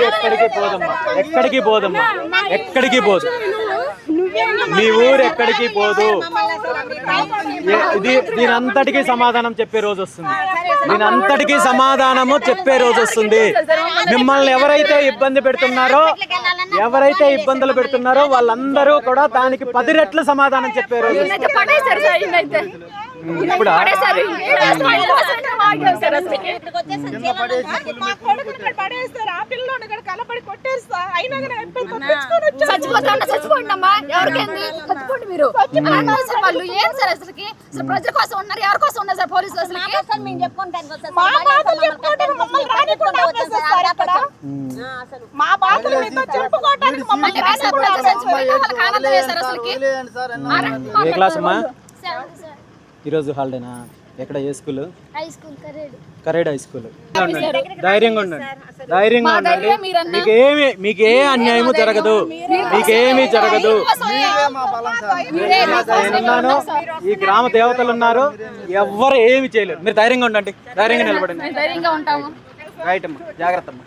ఎక్కడికి పోదమ్మా? ఎక్కడికి పోదమ్మా? ఎక్కడికి పోదు? మీ ఊరు ఎక్కడికి పోదు. ఏ- ఇది దీని అంతటికీ సమాధానం చెప్పే రోజు వస్తుంది. దీని అంతటికీ సమాధానము చెప్పే రోజు వస్తుంది. మిమ్మల్ని ఎవరైతే ఇబ్బంది పెడుతున్నారో ఎవరైతే ఇబ్బందులు పెడుతున్నారో వాళ్ళందరూ కూడా దానికి పది రెట్లు సమాధానం చెప్పే రోజు వస్తుంది. ఈయనైతే పడేశారు సార్ ఈయనైతే. ఇప్పుడు పడేశారు ఇంకేం ఆయన కోసమే ఆగాం సార్ అసలుకి. మా కొడుకుని ఇక్కడ పడేస్తారు ఆ పిల్లోని ఇక్కడ కలపడి కొట్టేస్తా అయినా చచ్చిపోండి అమ్మా ఎవరికేంది? చచ్చిపోండి మీరు. వాళ్ళు ఏం సార్ అసలుకి? అసలు ప్రజల కోసం ఉన్నారు ఎవరి కోసం ఉన్నారు సార్ పోలీసులు. మా బాధలు మీతో చెప్పుకోవడానికి మమ్మల్ని అసలుకి ఏ క్లాస్ అమ్మా? ఈరోజు హాలిడేనా? ఎక్కడ ఏ school? High school Karedu. Kared high school. ధైర్యంగా ఉండండి. ధైర్యంగా ఉండండి. మీరన్నా. మీకేమి మీకు ఏ అన్యాయము జరగదు. మీకేమీ జరగదు. నేనున్నాను ఈ గ్రామ దేవతలు ఉన్నారు. ఎవ్వరు ఏమి చేయలేరు. మీరు ధైర్యంగా ఉండండి. ధైర్యంగా నిలబడండి ధైర్యంగా ఉంటాము రైట్ అమ్మా. జాగ్రత్త అమ్మా.